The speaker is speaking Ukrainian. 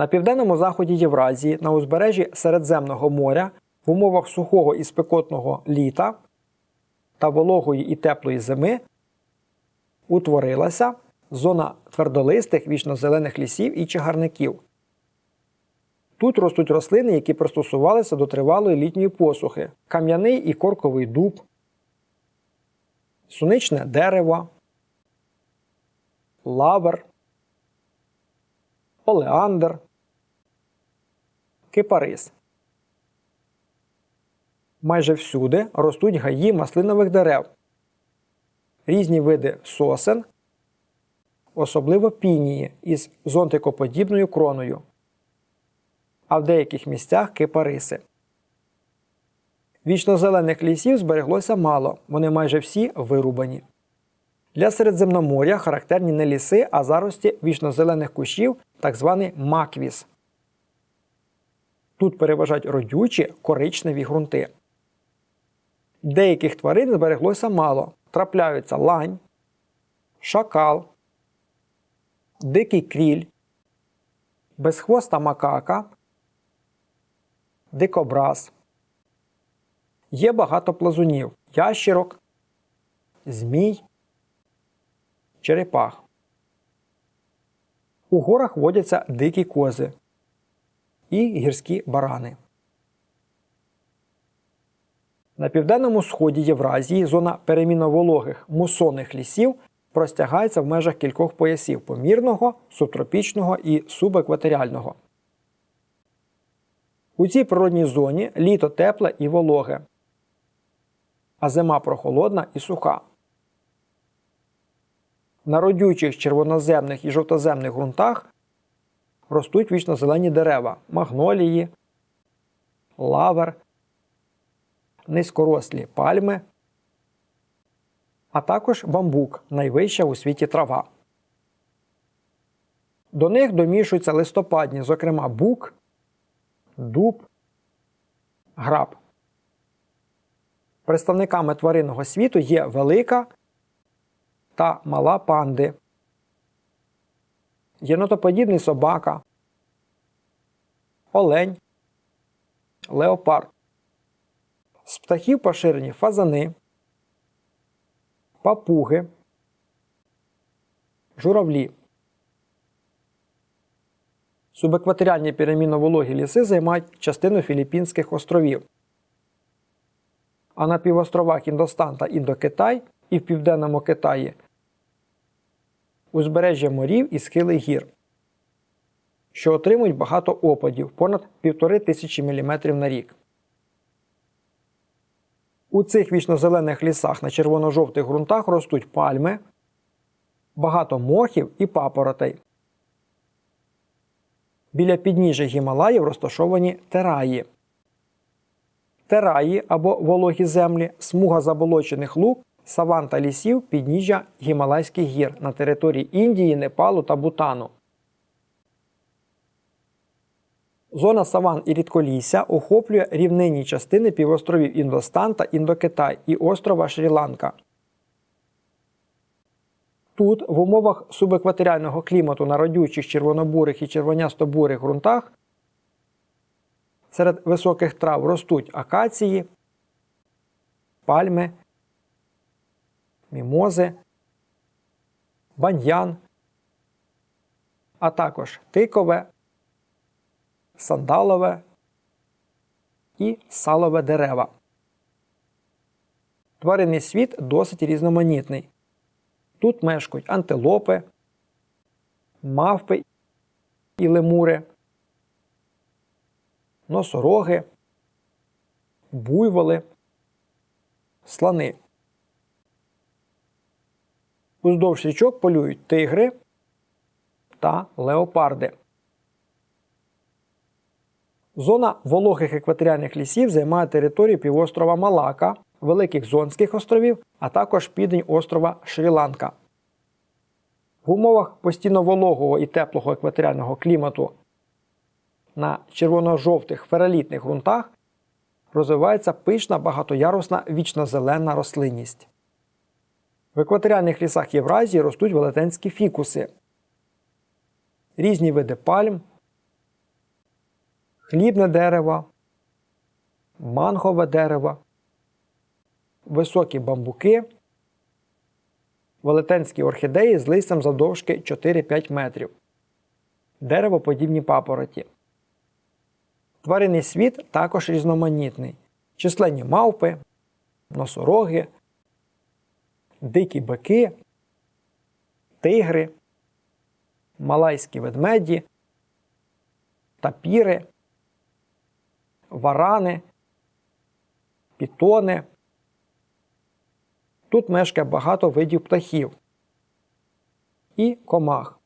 На південному заході Євразії, на узбережжі Середземного моря, в умовах сухого і спекотного літа та вологої і теплої зими утворилася зона твердолистих вічнозелених лісів і чагарників. Тут ростуть рослини, які пристосувалися до тривалої літньої посухи: кам'яний і корковий дуб, суничне дерево, лавер, олеандр, кипарис. Майже всюди ростуть гаї маслинових дерев, різні види сосен, особливо пінії із зонтикоподібною кроною, а в деяких місцях кипариси. Вічнозелених лісів збереглося мало, вони майже всі вирубані. Для Середземноморя характерні не ліси, а зарості вічнозелених кущів, так званий маквіс. Тут переважають родючі коричневі ґрунти. Деяких тварин збереглося мало. Трапляються лань, шакал, дикий кріль, безхвоста макака, дикобраз. Є багато плазунів, ящірок, змій, черепах. У горах водяться дикі кози і гірські барани. На південному сході Євразії зона переміновологих мусонних лісів простягається в межах кількох поясів помірного, субтропічного і субекваторіального. У цій природній зоні літо тепле і вологе, а зима прохолодна і суха. На родючих червоноземних і жовтоземних ґрунтах ростуть вічнозелені дерева магнолії, лавер, низькорослі пальми, а також бамбук найвища у світі трава. До них домішуються листопадні, зокрема бук, дуб, граб. Представниками тваринного світу є велика та мала панди, єнотоподібний собака, олень, леопард. З птахів поширені фазани, папуги, журавлі. Субекваторіальні переміновологі ліси займають частину Філіппінських островів. А на півостровах Індостан та Індокитай і в південному Китаї узбережжя морів і схили гір, що отримують багато опадів понад 1,5 тисячі мм на рік. У цих вічнозелених лісах на червоно-жовтих ґрунтах ростуть пальми, багато мохів і папоротей. Біля підніжжя Гімалаїв розташовані тераї. Тераї або вологі землі смуга заболочених луг, саван та лісів підніжжя Гімалайських гір на території Індії, Непалу та Бутану. Зона саван і рідколісся охоплює рівнинні частини півостровів Індостан та Індокитай і острова Шрі-Ланка. Тут, в умовах субекваторіального клімату на родючих червонобурих і червонястобурих ґрунтах, серед високих трав ростуть акації, пальми, мімози, баньян, а також тикове, сандалове і салове дерева. Тваринний світ досить різноманітний. Тут мешкають антилопи, мавпи і лемури, носороги, буйволи, слани. Уздовж річок полюють тигри та леопарди. Зона вологих екваторіальних лісів займає територію півострова Малака, Великих Зонських островів, а також південь острова Шрі-Ланка. В умовах постійно вологого і теплого екваторіального клімату на червоно-жовтих фералітних ґрунтах розвивається пишна багатоярусна вічнозелена рослинність. В екваторіальних лісах Євразії ростуть велетенські фікуси, різні види пальм, хлібне дерево, мангове дерево, високі бамбуки, велетенські орхідеї з листям завдовжки 4-5 метрів, деревоподібні папороті. Тваринний світ також різноманітний. Численні мавпи, носороги, дикі бики, тигри, малайські ведмеді, тапіри, варани, пітони. Тут мешкає багато видів птахів і комах.